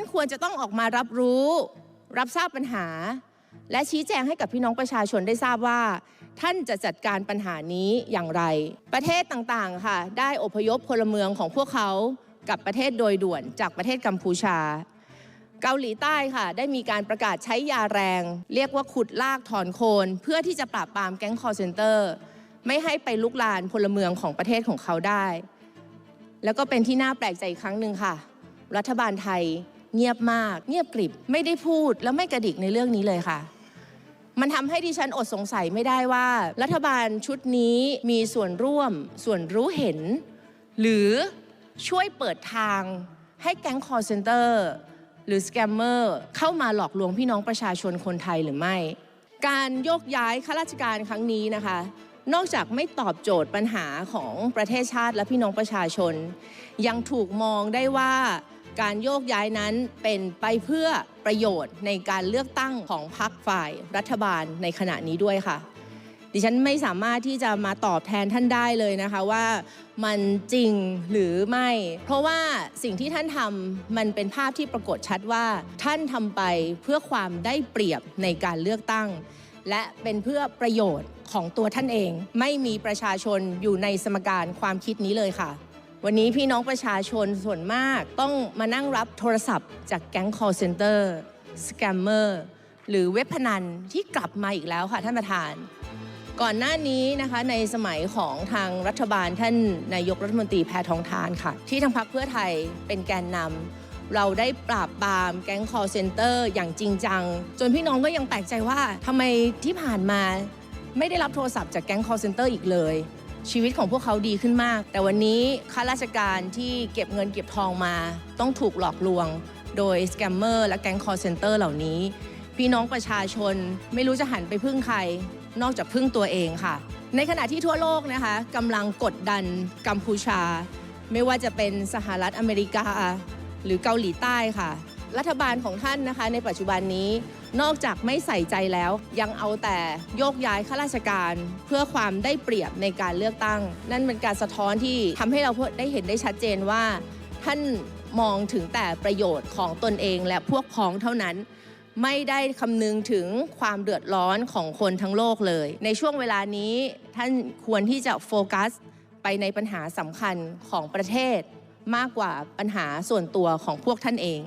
านควรจะต้องออกมารับรู้ รับทราบปัญหา และชี้แจงให้กับพี่น้องประชาชนได้ทราบว่า ท่านจะจัดการปัญหานี้อย่างไร ประเทศต่างๆค่ะ ได้อพยพพลเมืองของพวกเขากับประเทศโดยด่วนจากประเทศกัมพูชา เกาหลีใต้ค่ะ ได้มีการประกาศใช้ยาแรง เรียกว่าขุดลากถอนโคน เพื่อที่จะปราบปรามแก๊งคอร์เซนเตอร์ ไม่ให้ไปลุกลานพลเมืองของประเทศของเขาได้ แล้วก็เป็นที่น่าแปลกใจอีกครั้งหนึ่งค่ะ รัฐบาลไทย เงียบมาก เงียบกริบไม่ได้พูดแล้วไม่กระดิกในเรื่องนี้เลยค่ะ มันทำให้ดิฉันอดสงสัยไม่ได้ว่า รัฐบาลชุดนี้มีส่วนร่วม ส่วนรู้เห็น หรือช่วยเปิดทางให้แก๊งคอร์เซนเตอร์หรือสแกมเมอร์เข้ามาหลอกลวงพี่น้องประชาชนคนไทยหรือไม่ การโยกย้ายข้าราชการครั้งนี้นะคะ นอกจากไม่ตอบโจทย์ปัญหาของประเทศชาติและพี่น้องประชาชน ยังถูกมองได้ว่า การโยกย้ายนั้นเป็นไปเพื่อประโยชน์ในการเลือกตั้งของพรรคฝ่ายรัฐบาลในขณะนี้ด้วยค่ะ ดิฉันไม่สามารถที่จะมาตอบแทนท่านได้เลยนะคะว่ามันจริงหรือไม่ เพราะว่าสิ่งที่ท่านทำมันเป็นภาพที่ปรากฏชัดว่า ท่านทำไปเพื่อความได้เปรียบในการเลือกตั้ง และเป็นเพื่อประโยชน์ของตัวท่านเอง ไม่มีประชาชนอยู่ในสมการความคิดนี้เลยค่ะ วันนี้พี่น้องประชาชนส่วนมากต้องมานั่งรับโทรศัพท์จากแก๊ง call center สแกมเมอร์หรือเว็บพนันที่กลับมาอีกแล้วค่ะท่านประธาน ก่อนหน้านี้นะคะในสมัยของทางรัฐบาลท่านนายกรัฐมนตรีแพทองทานค่ะ ที่ทางพรรคเพื่อไทยเป็นแกนนำเราได้ปราบปรามแก๊ง call center อย่างจริงจัง จนพี่น้องก็ยังแปลกใจว่าทำไมที่ผ่านมาไม่ได้รับโทรศัพท์จากแก๊ง call center อีกเลย ชีวิตของพวกเขาดีขึ้นมาก แต่วันนี้ข้าราชการที่เก็บเงินเก็บทองมา ต้องถูกหลอกลวง โดยสแกมเมอร์และแก๊ง call center เหล่านี้ พี่น้องประชาชนไม่รู้จะหันไปพึ่งใคร นอกจากพึ่งตัวเองค่ะ ในขณะที่ทั่วโลกนะคะกำลังกดดันกัมพูชา ไม่ว่าจะเป็นสหรัฐอเมริกา หรือเกาหลีใต้ค่ะ รัฐบาลของท่านนะคะ ในปัจจุบันนี้ นอกจากไม่ใส่ใจแล้ว ยังเอาแต่โยกย้ายข้าราชการ เพื่อความได้เปรียบในการเลือกตั้ง นั่นเป็นการสะท้อนที่ทำให้เราได้เห็นได้ชัดเจนว่า ท่านมองถึงแต่ประโยชน์ของตนเองและพวกพ้องเท่านั้น ไม่ได้คำนึงถึงความเดือดร้อนของคนทั้งโลกเลย ในช่วงเวลานี้ท่านควรที่จะโฟกัสไปในปัญหาสำคัญของประเทศ มากกว่าปัญหาส่วนตัวของพวกท่านเอง